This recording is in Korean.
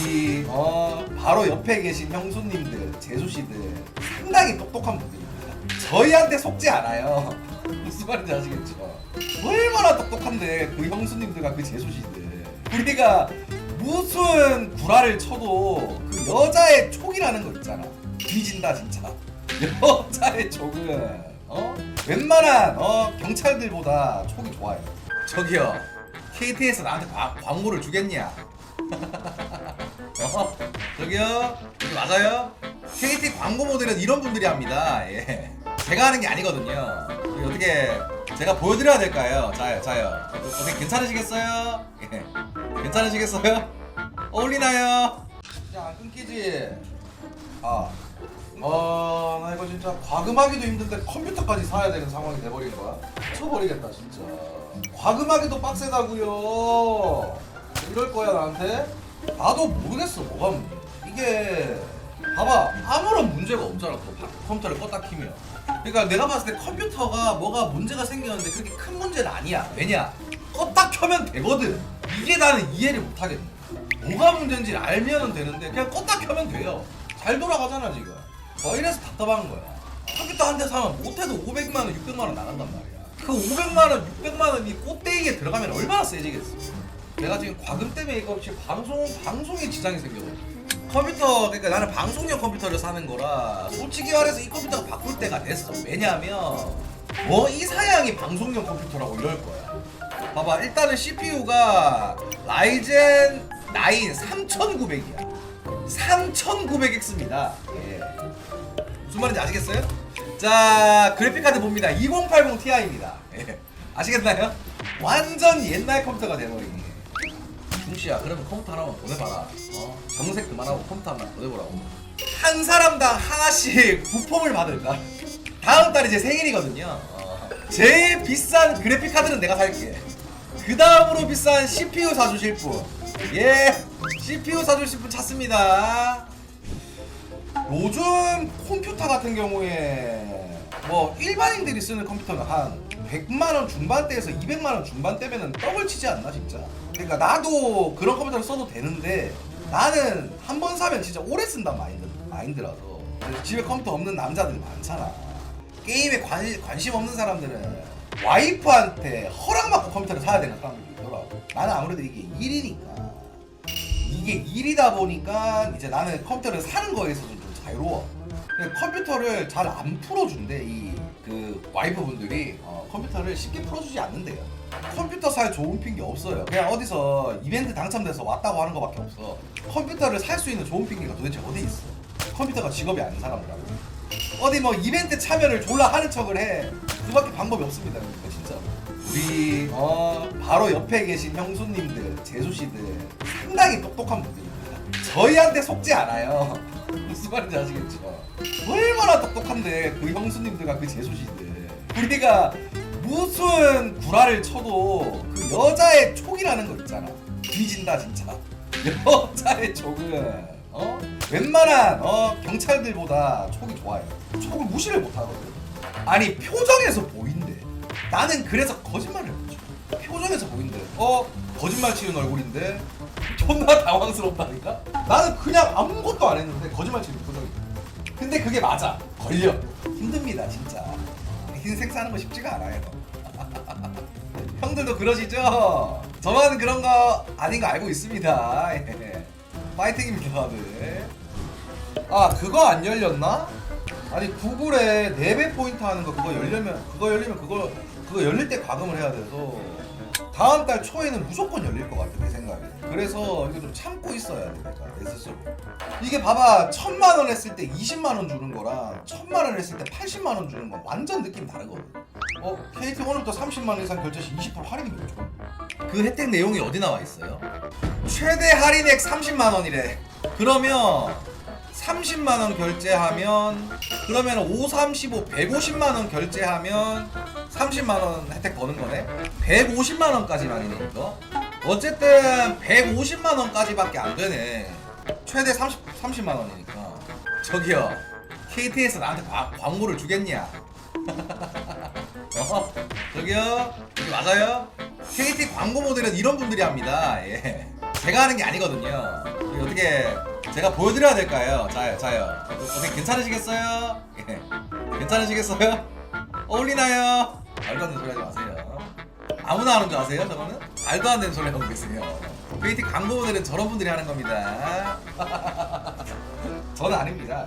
우리 어 바로 옆에 계신 형수님들, 제수씨들 상당히 똑똑한 분들입니다. 저희한테 속지 않아요. 무슨 말인지 아시겠죠? 얼마나 똑똑한데 그 형수님들과 그 제수씨들 우리가 무슨 구라를 쳐도 그 여자의 촉이라는 거 있잖아. 뒤진다 진짜. 여자의 촉은 어 웬만한 어 경찰들보다 촉이 좋아요. 저기요 KT에서 나한테 과- 광고를 주겠냐? 어? 저기요? 여기 맞아요? KT 광고 모델은 이런 분들이 합니다. 예. 제가 하는 게 아니거든요. 어떻게 제가 보여드려야 될까요? 자요, 자요. 어떻게 괜찮으시겠어요? 예. 괜찮으시겠어요? 어울리나요? 야, 안 끊기지? 아. 어, 나 이거 진짜 과금하기도 힘든데 컴퓨터까지 사야 되는 상황이 돼버린 거야. 미쳐버리겠다, 진짜. 과금하기도 빡세다고요. 이럴 거야 나한테? 나도 모르겠어 뭐가 문제. 이게 봐봐 아무런 문제가 없잖아 또 바- 컴퓨터를 껐다 키면. 그러니까 내가 봤을 때 컴퓨터가 뭐가 문제가 생겼는데 그렇게 큰 문제는 아니야. 왜냐? 껐다 켜면 되거든. 이게 나는 이해를 못하겠네. 뭐가 문제인지 알면 되는데 그냥 껐다 켜면 돼요. 잘 돌아가잖아 지금. 어 이래서 답답한 거야. 컴퓨터 한 대 사면 못해도 500만 원, 600만 원 나간단 말이야. 그 500만 원, 600만 원이 꽃대기에 들어가면 얼마나 세지겠어. 내가 지금 과금 때문에 이거 지금 방송 방송에 지장이 생겨가지고 컴퓨터 그러니까 나는 방송용 컴퓨터를 사는 거라 솔직히 말해서 이 컴퓨터가 바꿀 때가 됐어. 왜냐하면 뭐 이 사양이 방송용 컴퓨터라고 이럴 거야. 봐봐 일단은 CPU가 라이젠 9 3900이야. 3900X입니다. 예. 무슨 말인지 아시겠어요? 자 그래픽 카드 봅니다 2080 Ti입니다 예. 아시겠나요? 완전 옛날 컴퓨터가 돼버리 니 중씨야. 그러면 컴퓨터 하나만 보내봐라. 어? 정색 그만하고 컴퓨터 하나 보내보라고. 한 사람당 하나씩 부품을 받을까? 다음 달 이 제 생일이거든요. 어. 제일 비싼 그래픽 카드는 내가 살게. 그 다음으로 비싼 CPU 사주실 분. 예, CPU 사주실 분 찾습니다. 요즘 컴퓨터 같은 경우에 뭐 일반인들이 쓰는 컴퓨터는 한 100만 원 중반대에서 200만 원 중반대면은 떡을 치지 않나 진짜. 그러니까 나도 그런 컴퓨터를 써도 되는데 나는 한 번 사면 진짜 오래 쓴단 마인드 마인드라서 집에 컴퓨터 없는 남자들 많잖아. 게임에 관, 관심 없는 사람들은 와이프한테 허락받고 컴퓨터를 사야 되는 사람들이 있더라고. 나는 아무래도 이게 일이니까. 이게 일이다 보니까 이제 나는 컴퓨터를 사는 거에서도 좀 자유로워. 근데 컴퓨터를 잘 안 풀어준대 이 그 와이프분들이 어, 컴퓨터를 쉽게 풀어주지 않는데요. 컴퓨터 살 좋은 핑계 없어요. 그냥 어디서 이벤트 당첨돼서 왔다고 하는 거밖에 없어. 컴퓨터를 살 수 있는 좋은 핑계가 도대체 어디 있어? 컴퓨터가 직업이 아닌 사람들하고 어디 뭐 이벤트 참여를 졸라 하는 척을 해. 그밖에 방법이 없습니다. 그러니까 진짜. 우리 어 바로 옆에 계신 형수님들, 제수 씨들 상당히 똑똑한 분들입니다. 저희한테 속지 않아요. 무슨 말인지 아시겠죠? 얼마나 똑똑한데 그 형수님들과 그 제수씨들 우리가 무슨 구라를 쳐도 그 여자의 촉이라는 거 있잖아. 뒤진다 진짜. 여자의 촉은 어 웬만한 어 경찰들보다 촉이 좋아요. 촉을 무시를 못하거든. 아니 표정에서 보인대. 나는 그래서 거짓말을 못 쳐. 표정에서 보인대. 어 거짓말 치는 얼굴인데 존나 당황스럽다니까. 나는 그냥 아무것도 안 했는데 거짓말 치는 표정이. 근데 그게 맞아. 걸려. 힘듭니다 진짜. 인생 사는 거 쉽지가 않아요. 형들도 그러시죠? 저만 그런 거 아닌 거 알고 있습니다. 예. 파이팅입니다, 다들. 아, 그거 안 열렸나? 아니, 구글에 4배 포인트 하는 거 그거 열려면, 그거 열리면 그거, 그거 열릴 때 과금을 해야 돼서 다음 달 초에는 무조건 열릴 것 같아, 내 생각에. 그래서 이거 좀 참고 있어야 돼, 내가, 내 스스로. 이게 봐봐, 천만 원 했을 때 20만 원 주는 거랑 천만 원 했을 때 80만 원 주는 건 완전 느낌 다르거든. 어, KT 오늘부터 30만 원 이상 결제 시 20% 할인이 뭐죠? 그 혜택 내용이 어디 나와 있어요? 최대 할인액 30만 원이래. 그러면 30만 원 결제하면 그러면 5, 35, 150만 원 결제하면 30만 원 혜택 버는 거네. 150만 원까지만 이네 이거. 어쨌든 150만 원까지밖에 안 되네. 최대 30 30만 원이니까. 저기요. KT에서 나한테 과- 광고를 주겠냐? 어? 저기요? 여기 맞아요? KT 광고 모델은 이런 분들이 합니다. 예. 제가 하는 게 아니거든요. 어떻게 제가 보여드려야 될까요? 자요, 자요. 어떻게 괜찮으시겠어요? 예. 괜찮으시겠어요? 어울리나요? 말도 안 되는 소리 하지 마세요. 아무나 하는 줄 아세요? 저거는? 말도 안 되는 소리 하고 계세요. 페이티 광고 모델은 저런 분들이 하는 겁니다. 저는 아닙니다.